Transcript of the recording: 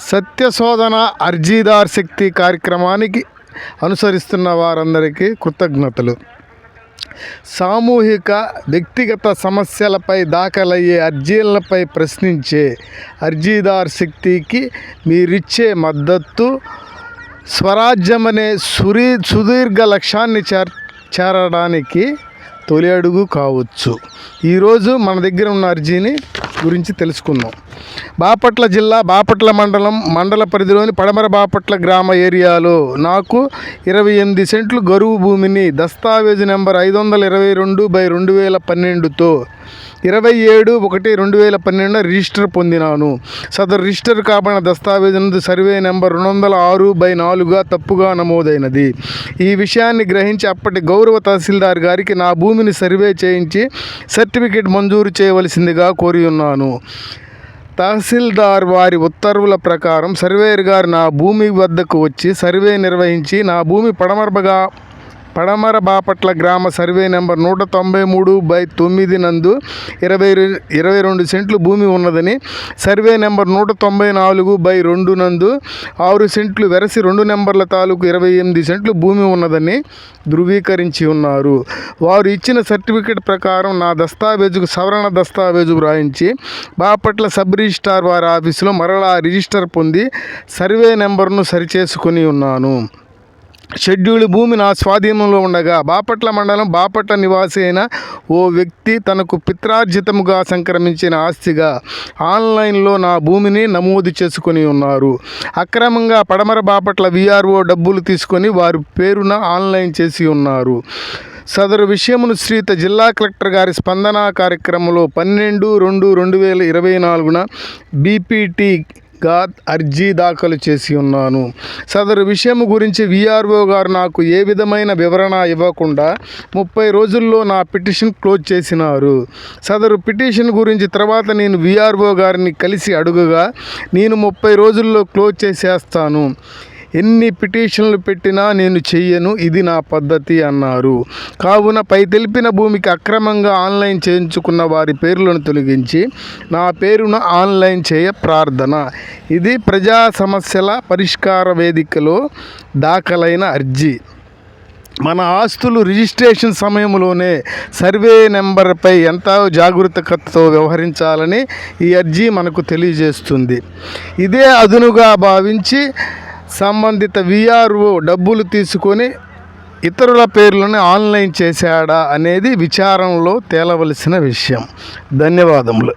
సత్యశోధన అర్జీదార్ శక్తి కార్యక్రమానికి అనుసరిస్తున్న వారందరికీ కృతజ్ఞతలు. సామూహిక వ్యక్తిగత సమస్యలపై దాఖలయ్యే అర్జీలపై ప్రశ్నించే అర్జీదార్ శక్తికి మీరిచ్చే మద్దతు స్వరాజ్యం అనే సురీ సుదీర్ఘ లక్ష్యాన్ని చేర్ చేరడానికి తొలి అడుగు కావచ్చు. ఈరోజు మన దగ్గర ఉన్న అర్జీని గురించి తెలుసుకుందాం. బాపట్ల జిల్లా బాపట్ల మండలం మండల పరిధిలోని పడమర బాపట్ల గ్రామ ఏరియాలో నాకు ఇరవై ఎనిమిది సెంట్లు గరువు భూమిని దస్తావేజు నెంబర్ ఐదు వందల ఇరవై రెండు బై రెండు వేల పన్నెండుతో ఇరవై ఏడు ఒకటి రెండు వేల పన్నెండు రిజిస్టర్ పొందినాను. సదరు రిజిస్టర్ కాబడిన దస్తావేజు సర్వే నెంబర్ రెండు వందల ఆరు బై నాలుగుగా తప్పుగా నమోదైనది. ఈ విషయాన్ని గ్రహించి అప్పటి గౌరవ తహసీల్దార్ గారికి నా భూమిని సర్వే చేయించి సర్టిఫికేట్ మంజూరు చేయవలసిందిగా కోరి ఉన్నాను. తహసీల్దార్ వారి ఉత్తర్వుల ప్రకారం సర్వేయర్ గారు నా భూమి వద్దకు వచ్చి సర్వే నిర్వహించి నా భూమి పడమరబగా పడమర బాపట్ల గ్రామ సర్వే నెంబర్ నూట తొంభై మూడు బై తొమ్మిది నందు ఇరవై ఇరవై రెండు సెంట్లు భూమి ఉన్నదని సర్వే నెంబర్ నూట తొంభై నాలుగు బై రెండు నందు ఆరు సెంట్లు వెరసి రెండు నెంబర్ల తాలూకు ఇరవై ఎనిమిది సెంట్లు భూమి ఉన్నదని ధృవీకరించి ఉన్నారు. వారు ఇచ్చిన సర్టిఫికెట్ ప్రకారం నా దస్తావేజుకు సవరణ దస్తావేజు వ్రాయించి బాపట్ల సబ్ రిజిస్టార్ వారి ఆఫీసులో మరలా రిజిస్టర్ పొంది సర్వే నెంబర్ను సరిచేసుకుని ఉన్నాను. షెడ్యూల్ భూమి నా స్వాధీనంలో ఉండగా బాపట్ల మండలం బాపట్ల నివాసి అయిన ఓ వ్యక్తి తనకు పిత్రార్జితముగా సంక్రమించిన ఆస్తిగా ఆన్లైన్లో నా భూమిని నమోదు చేసుకొని ఉన్నారు. అక్రమంగా పడమర బాపట్ల విఆర్ఓ డబ్బులు తీసుకొని వారి పేరున ఆన్లైన్ చేసి ఉన్నారు. సదరు విషయమును శ్రీత జిల్లా కలెక్టర్ గారి స్పందన కార్యక్రమంలో పన్నెండు రెండు రెండు వేల ఇరవై నాలుగున బీపీటీ గా అర్జీ దాఖలు చేసి ఉన్నాను. సదరు విషయం గురించి విఆర్ఓ గారు నాకు ఏ విధమైన వివరణ ఇవ్వకుండా ముప్పై రోజుల్లో నా పిటిషన్ క్లోజ్ చేసినారు. సదరు పిటిషన్ గురించి తర్వాత నేను విఆర్ఓ గారిని కలిసి అడుగుగా నేను ముప్పై రోజుల్లో క్లోజ్ చేసేస్తాను. ఎన్ని పిటిషన్లు పెట్టినా నేను చెయ్యను ఇది నా పద్ధతి అన్నారు. కావున పై తెలిపిన భూమికి అక్రమంగా ఆన్లైన్ చేయించుకున్న వారి పేర్లను తొలగించి నా పేరున ఆన్లైన్ చేయ ప్రార్థన. ఇది ప్రజా సమస్యల పరిష్కార వేదికలో దాఖలైన అర్జీ. మన ఆస్తులు రిజిస్ట్రేషన్ సమయంలోనే సర్వే నెంబర్పై ఎంత జాగరూకతతో వ్యవహరించాలని ఈ అర్జీ మనకు తెలియజేస్తుంది. ఇదే అదునుగా భావించి సంబంధిత విఆర్ఓ డబ్బులు తీసుకొని ఇతరుల పేర్లను ఆన్లైన్ చేశాడా అనేది విచారణలో తేలవలసిన విషయం. ధన్యవాదములు.